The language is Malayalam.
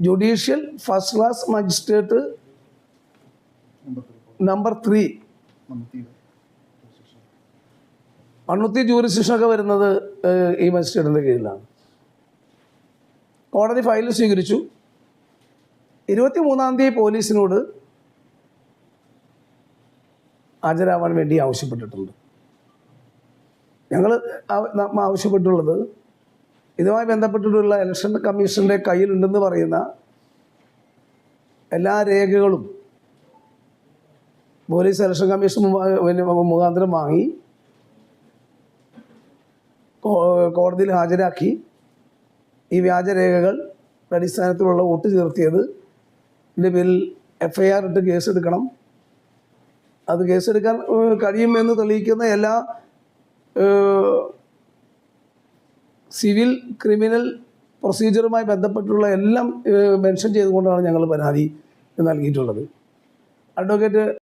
Judicial first class magistrate number three. Mannuthy ജൂറിസ്ഡിക്ഷനൊക്കെ വരുന്നത് ഈ മജിസ്ട്രേറ്റിന്റെ കീഴിലാണ്. കോടതി ഫയൽ സ്വീകരിച്ചു. ഇരുപത്തി മൂന്നാം തീയതി പോലീസിനോട് ഹാജരാവാൻ വേണ്ടി ആവശ്യപ്പെട്ടിട്ടുണ്ട്. ഞങ്ങൾ ആവശ്യപ്പെട്ടുള്ളത് ഇതുമായി ബന്ധപ്പെട്ടിട്ടുള്ള ഇലക്ഷൻ കമ്മീഷന്റെ കയ്യിലുണ്ടെന്ന് പറയുന്ന എല്ലാ രേഖകളും പോലീസ് ഇലക്ഷൻ കമ്മീഷൻ മുഖാന്തരം വാങ്ങി കോടതിയിൽ ഹാജരാക്കി ഈ വ്യാജരേഖകൾ അടിസ്ഥാനത്തിലുള്ള വോട്ട് ചേർത്തിയത്. ഇതിന്റെ പേരിൽ എഫ് ഐ ആർ ഇട്ട് കേസെടുക്കണം. അത് കേസെടുക്കാൻ കഴിയുമെന്ന് തെളിയിക്കുന്ന എല്ലാ സിവിൽ ക്രിമിനൽ പ്രൊസീജിയറുമായി ബന്ധപ്പെട്ടുള്ള എല്ലാം മെൻഷൻ ചെയ്തുകൊണ്ടാണ് ഞങ്ങൾ പരാതി നൽകിയിട്ടുള്ളത്. അഡ്വക്കേറ്റ്